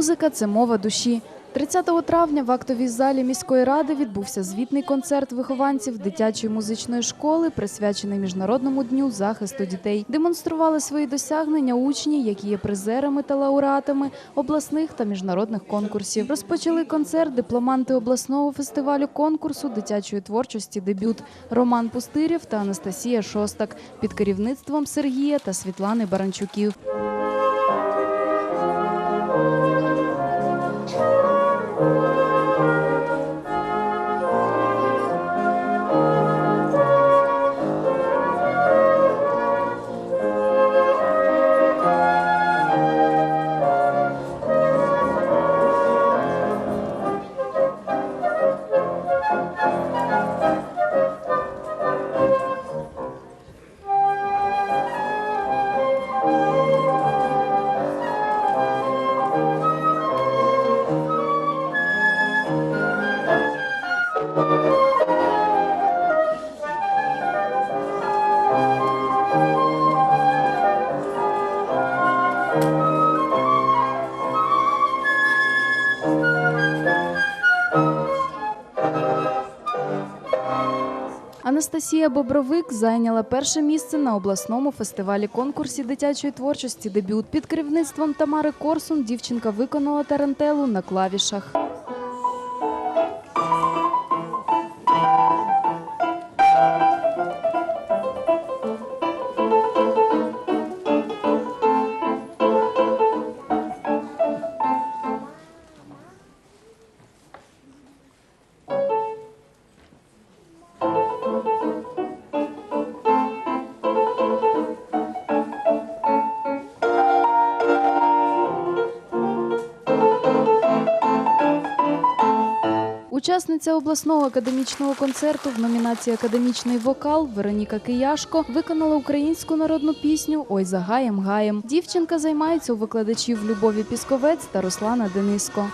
Музика це мова душі. 30 травня в актовій залі міської ради відбувся звітний концерт вихованців дитячої музичної школи, присвячений міжнародному дню захисту дітей. Демонстрували свої досягнення учні, які є призерами та лауреатами обласних та міжнародних конкурсів. Розпочали концерт дипломанти обласного фестивалю конкурсу дитячої творчості Дебют Роман Пустирєв та Анастасія Шостак під керівництвом Сергія та Світлани Баранчуків. Анастасія Бобровик зайняла перше місце на обласному фестивалі конкурсі дитячої творчості Дебют. Під керівництвом Тамари Корсун дівчинка виконала тарантелу на клавішах. Учасниця обласного академічного концерту в номінації Академічний вокал Вероніка Кияшко виконала українську народну пісню Ой за гаєм гаєм. Дівчинка займається у викладачів Любові Пісковець та Руслана Дениско.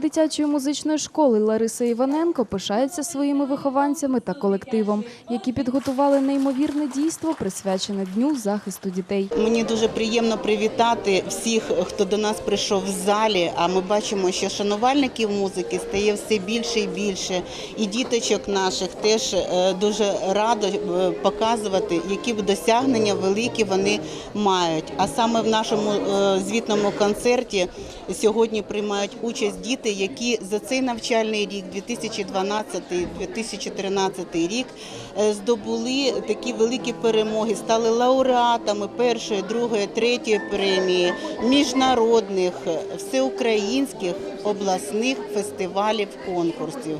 Дитячої музичної школи Лариса Іваненко пишається своїми вихованцями та колективом, які підготували неймовірне дійство, присвячене дню захисту дітей. Мені дуже приємно привітати всіх, хто до нас прийшов в залі. А ми бачимо, що шанувальників музики стає все більше і більше. І діточок наших теж е, дуже радо е, показувати, які досягнення великі вони мають. А саме в нашому е, звітному концерті сьогодні приймають участь діти, які за цей навчальний рік, 2012-2013 рік, е, здобули такі великі перемоги, стали лауреатами першої, другої, третьої премії, міжнародних, всеукраїнських обласних фестивалів конкурсів.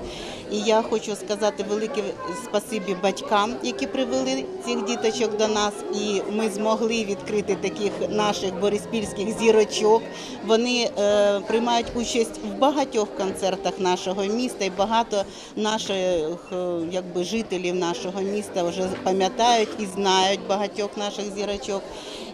І я хочу сказати велике спасибі батькам, які привели цих діточок до нас, і ми змогли відкрити таких наших бориспільських зірочок. Вони е, приймають участь в багатьох концертах нашого міста, і багато наших е, якби жителів нашого міста вже пам'ятають і знають багатьох наших зірочок.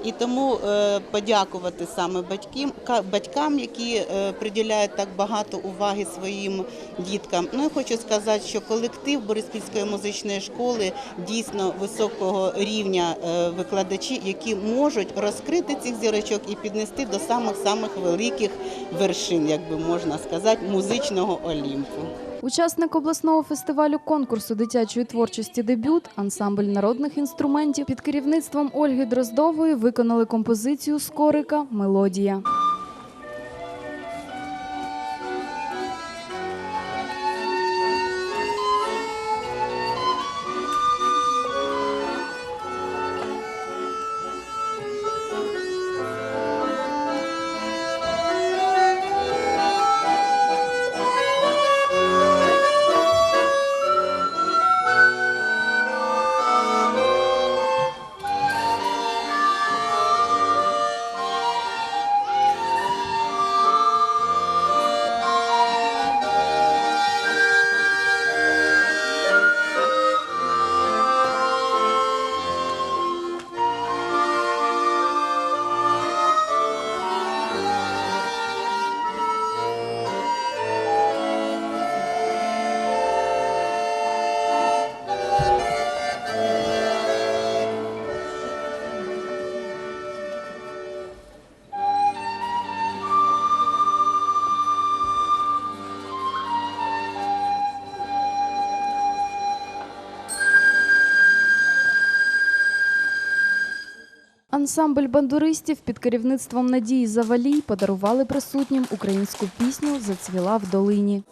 І тому е, подякувати саме батькам, ка- батькам, які е, приділяють так багато уваги своїм діткам. Ну і хочу сказати, що колектив Бориспільської музичної школи дійсно високого рівня е, викладачі, які можуть розкрити цих зірочок і піднести до самих самих великих вершин, як би можна сказати, музичного олімпу. Учасник обласного фестивалю конкурсу дитячої творчості Дебют, ансамбль народних інструментів під керівництвом Ольги Дроздової виконали композицію Скорика Мелодія. Ансамбль бандуристів під керівництвом Надії Завалій подарували присутнім українську пісню Зацвіла в долині.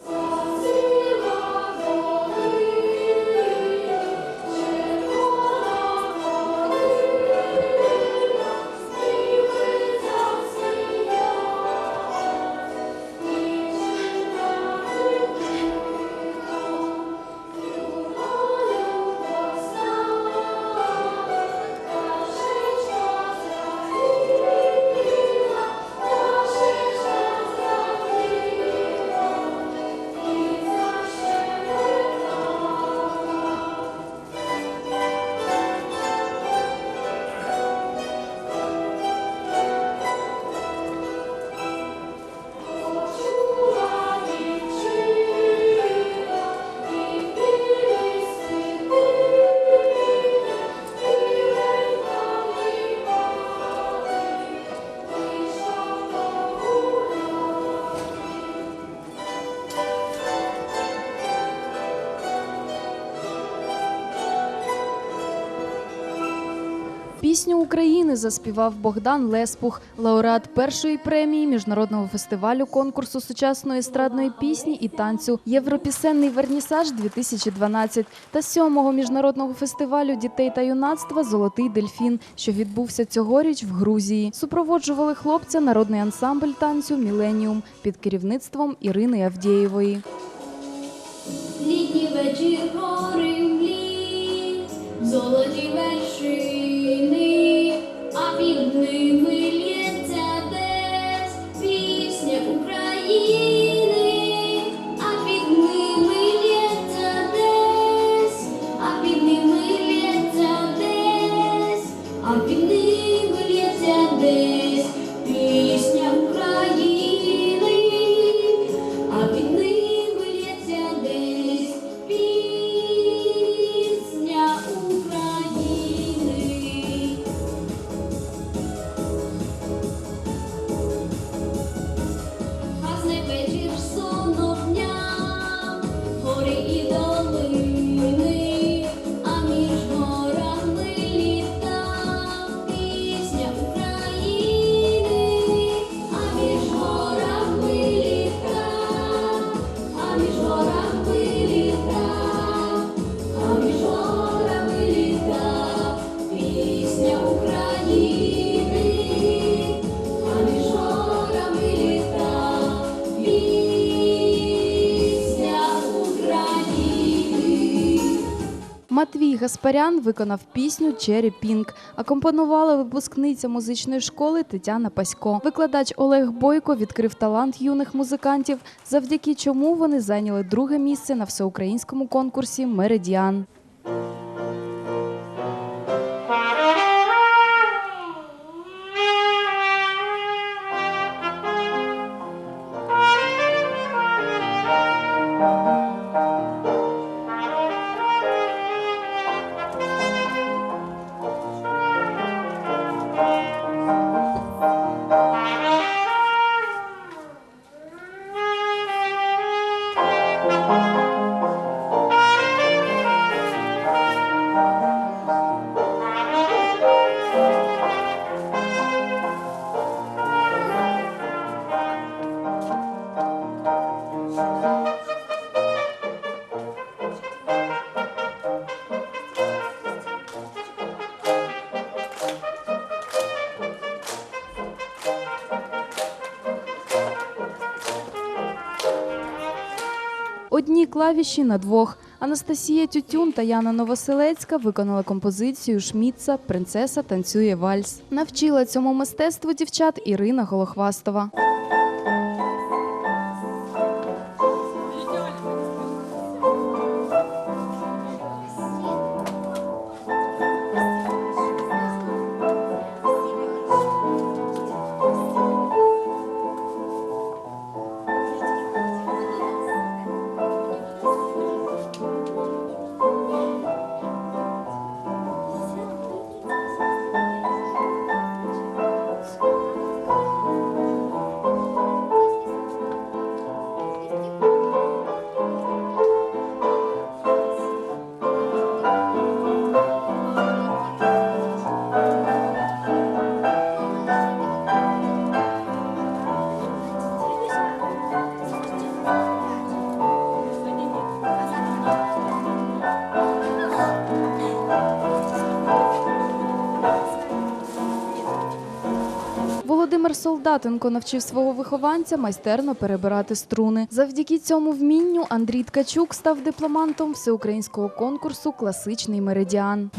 Пісню України заспівав Богдан Леспух, лауреат першої премії міжнародного фестивалю конкурсу сучасної естрадної пісні і танцю Європісенний вернісаж 2012 та сьомого міжнародного фестивалю дітей та юнацтва Золотий дельфін, що відбувся цьогоріч в Грузії. Супроводжували хлопця народний ансамбль танцю Міленіум під керівництвом Ірини Авдєєвої. Літній вечір гори млі, золоті вершини, Матвій Гаспарян виконав пісню «Черрі Пінк. Акомпонувала випускниця музичної школи Тетяна Пасько. Викладач Олег Бойко відкрив талант юних музикантів, завдяки чому вони зайняли друге місце на всеукраїнському конкурсі Меридіан. Одні клавіші на двох. Анастасія Тютюн та Яна Новоселецька виконали композицію Шмітца Принцеса танцює вальс. Навчила цьому мистецтву дівчат Ірина Голохвастова. Остатенко навчив свого вихованця майстерно перебирати струни. Завдяки цьому вмінню Андрій Ткачук став дипломантом всеукраїнського конкурсу Класичний меридіан.